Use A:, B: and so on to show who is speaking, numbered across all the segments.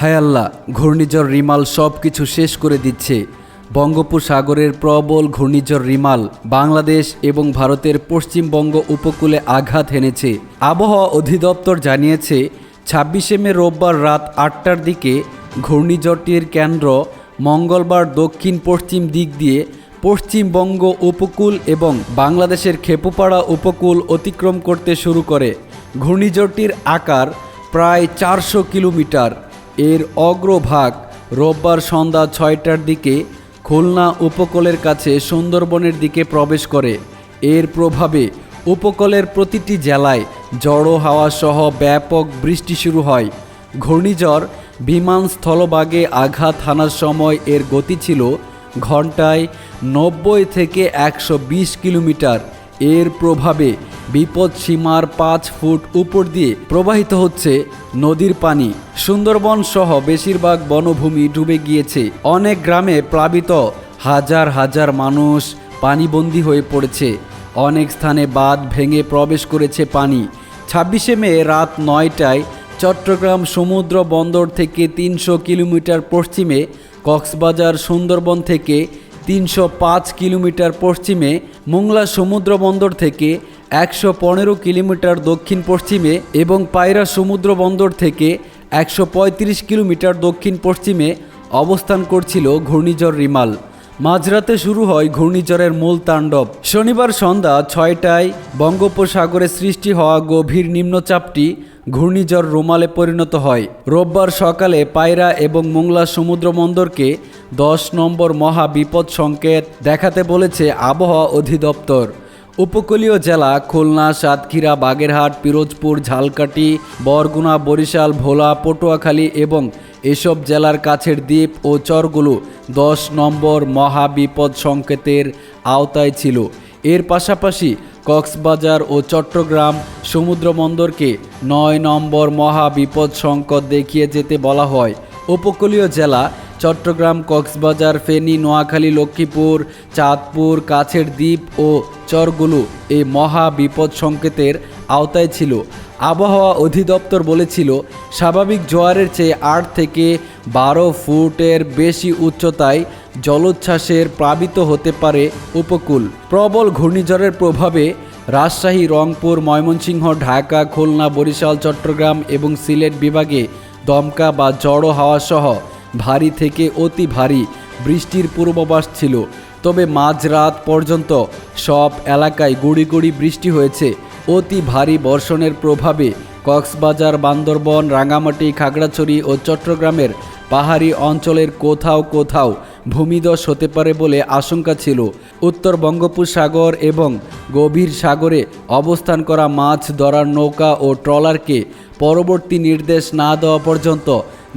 A: হায় আল্লাহ, ঘূর্ণিঝড় রিমাল সব কিছু শেষ করে দিচ্ছে। বঙ্গোপসাগরের প্রবল ঘূর্ণিঝড় রিমাল বাংলাদেশ এবং ভারতের পশ্চিমবঙ্গ উপকূলে আঘাত হেনেছে। আবহাওয়া অধিদপ্তর জানিয়েছে, ছাব্বিশে মে রোববার রাত আটটার দিকে ঘূর্ণিঝড়টির কেন্দ্র মঙ্গলবার দক্ষিণ পশ্চিম দিক দিয়ে পশ্চিমবঙ্গ উপকূল এবং বাংলাদেশের খেপুপাড়া উপকূল অতিক্রম করতে শুরু করে। ঘূর্ণিঝড়টির আকার প্রায় চারশো কিলোমিটার। এর অগ্রভাগ রোববার সন্ধ্যা ছয়টার দিকে খুলনা উপকূলের কাছে সুন্দরবনের দিকে প্রবেশ করে। এর প্রভাবে উপকূলের প্রতিটি জেলায় জড়ো হাওয়া সহ ব্যাপক বৃষ্টি শুরু হয়। ঘূর্ণিঝড় বিমান স্থলভাগে আঘাত হানার সময় এর গতি ছিল ঘন্টায় নব্বই থেকে একশো বিশ কিলোমিটার। এর প্রভাবে বিপদ সীমার পাঁচ ফুট উপর দিয়ে প্রবাহিত হচ্ছে নদীর পানি। সুন্দরবন সহ বেশিরভাগ বনভূমি ডুবে গিয়েছে। অনেক গ্রামে প্লাবিত হাজার হাজার মানুষ পানিবন্দী হয়ে পড়েছে। অনেক স্থানে বাঁধ ভেঙে প্রবেশ করেছে পানি। ছাব্বিশে মে রাত নয়টায় চট্টগ্রাম সমুদ্র বন্দর থেকে তিনশো কিলোমিটার পশ্চিমে কক্সবাজার সুন্দরবন থেকে তিনশো পাঁচ কিলোমিটার পশ্চিমে মোংলা সমুদ্র বন্দর থেকে একশো পনেরো কিলোমিটার দক্ষিণ পশ্চিমে এবং পায়রা সমুদ্র বন্দর থেকে একশো পঁয়ত্রিশ কিলোমিটার দক্ষিণ পশ্চিমে অবস্থান করছিল ঘূর্ণিঝড় রিমাল। মাঝরাতে শুরু হয় ঘূর্ণিঝড়ের মূল তাণ্ডব। শনিবার সন্ধ্যা ছয়টায় বঙ্গোপসাগরে সৃষ্টি হওয়া গভীর নিম্নচাপটি ঘূর্ণিঝড় রোমালে পরিণত হয়। রোববার সকালে পায়রা এবং মোংলা সমুদ্র বন্দরকে দশ নম্বর মহা বিপদ সংকেত দেখাতে বলেছে আবহাওয়া অধিদপ্তর। উপকূলীয় জেলা খুলনা, সাতক্ষীরা, বাগেরহাট, পিরোজপুর, ঝালকাঠি, বরগুনা, বরিশাল, ভোলা, পটুয়াখালী এবং এসব জেলার কাছের দ্বীপ ও চরগুলো দশ নম্বর মহাবিপদ সংকেতের আওতায় ছিল। এর পাশাপাশি কক্সবাজার ও চট্টগ্রাম সমুদ্রবন্দরকে নয় নম্বর মহাবিপদ সংকট দেখিয়ে যেতে বলা হয়। উপকূলীয় জেলা চট্টগ্রাম, কক্সবাজার, ফেনী, নোয়াখালী, লক্ষ্মীপুর, চাঁদপুর, কাছের দ্বীপ ও চরগুলো এই মহা বিপদ সংকেতের আওতায় ছিল। আবহাওয়া অধিদপ্তর বলেছিল, স্বাভাবিক জোয়ারের চেয়ে আট থেকে বারো ফুটের বেশি উচ্চতায় জলোচ্ছ্বাসের প্লাবিত হতে পারে উপকূল। প্রবল ঘূর্ণিঝড়ের প্রভাবে রাজশাহী, রংপুর, ময়মনসিংহ, ঢাকা, খুলনা, বরিশাল, চট্টগ্রাম এবং সিলেট বিভাগে দমকা বা জড়ো হাওয়া সহ ভারী থেকে অতি ভারী বৃষ্টির পূর্বাভাস ছিল। তবে মাঝরাত পর্যন্ত সব এলাকায় গুড়ি গুড়ি বৃষ্টি হয়েছে। অতি ভারী বর্ষণের প্রভাবে কক্সবাজার, বান্দরবন রাঙামাটি খাগড়াছড়ি ও চট্টগ্রামের পাহাড়ি অঞ্চলের কোথাও কোথাও ভূমিধস হতে পারে বলে আশঙ্কা ছিল। উত্তর বঙ্গোপসাগর এবং গভীর সাগরে অবস্থান করা মাছ ধরার নৌকা ও ট্রলারকে পরবর্তী নির্দেশ না দেওয়া পর্যন্ত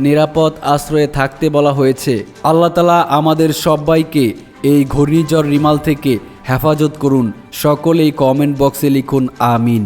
A: নিরাপদ আশ্রয়ে থাকতে বলা হয়েছে। আল্লাহ তালা আমাদের সবাইকে এই ঘূর্ণিঝড় রিমাল থেকে হেফাজত করুন। সকলেই কমেন্ট বক্সে লিখুন আমিন।